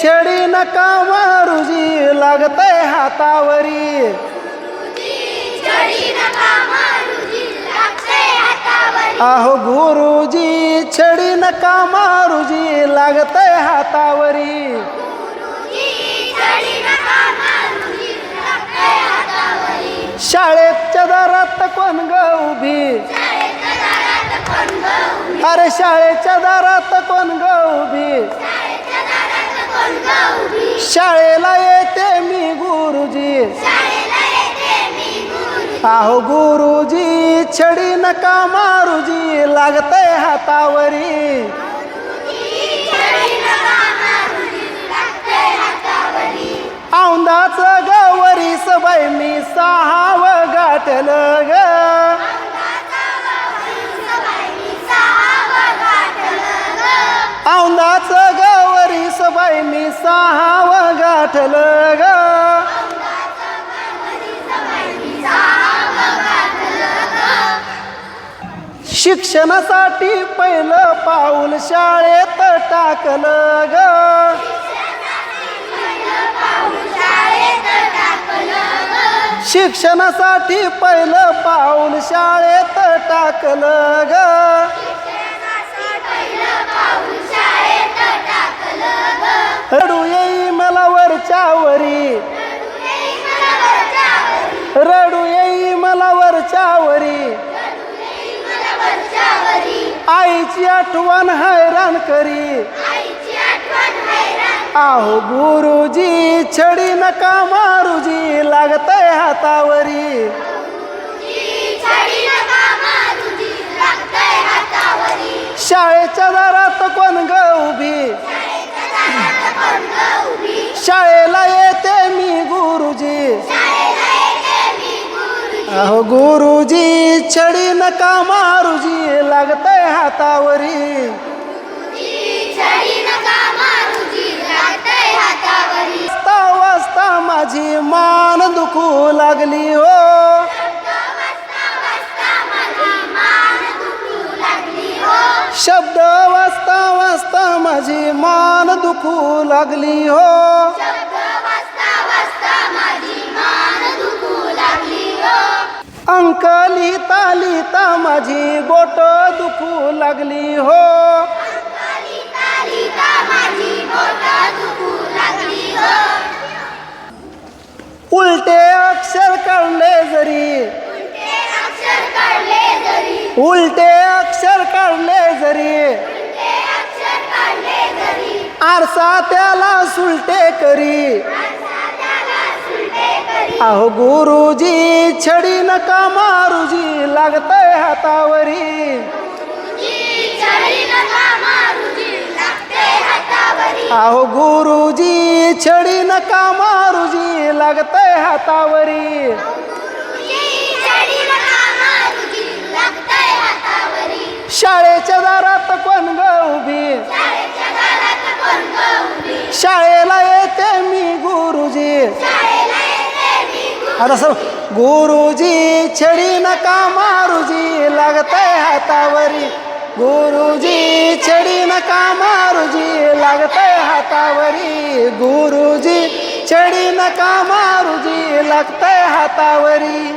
छडी नका मारुजी लागतय हातावरी. लागतंय हातावरी आहो गुरुजी छेडी नका मारुजी लागतय हातावरी लागतंय हातावरी. शाळेच्या दारात कोण ग उभी? अरे शाळेच्या दारात कोण ग उभी? आहो गुरुजी छडी नका मारुजी लागतय हातावरी. औंदाच गवरी सबाई मी सहाव गाठल ग. औंदाच गवरी सबाई मी सहाव गाठल ग. शिक्षणासाठी पहिलं पाऊल शाळेत टाकलं ग. शिक्षणासाठी पहिलं पाऊल शाळेत टाकलं ग. रडू येई मला वरच्या वरी. रडू येई मला वरच्या वरी आईची आठवण हैराण करी. आहो गुरुजी छडी नका मारुजी लागतय हातावरी. शाळेच्या दारात कोण ग उभी? शाळेला येते मी गुरुजी. अहो गुरुजी छडी नका मारुजी लागतय दुखू लागली हो। शब्द वाजता वाजता माझी मान दुखू लागली हो। अंक लिहिता लिहिता माझी बोट दुखू लागली हो। उलटे उलटे अक्षर काढले जरी. आरसा त्याला सुलटे करी. अहो गुरुजी छडी नका मारुजी लागतय हातावरी. अहो गुरुजी छडी नका मारुजी लागतय हातावरी. शाळेला येते मी गुरुजी. आता सर गुरुजी छडी नका मारुजी. लागतय हातावरी. गुरुजी छडी नका मारुजी. लागतय हातावरी. गुरुजी छडी नका मारुजी. लागतय हातावरी.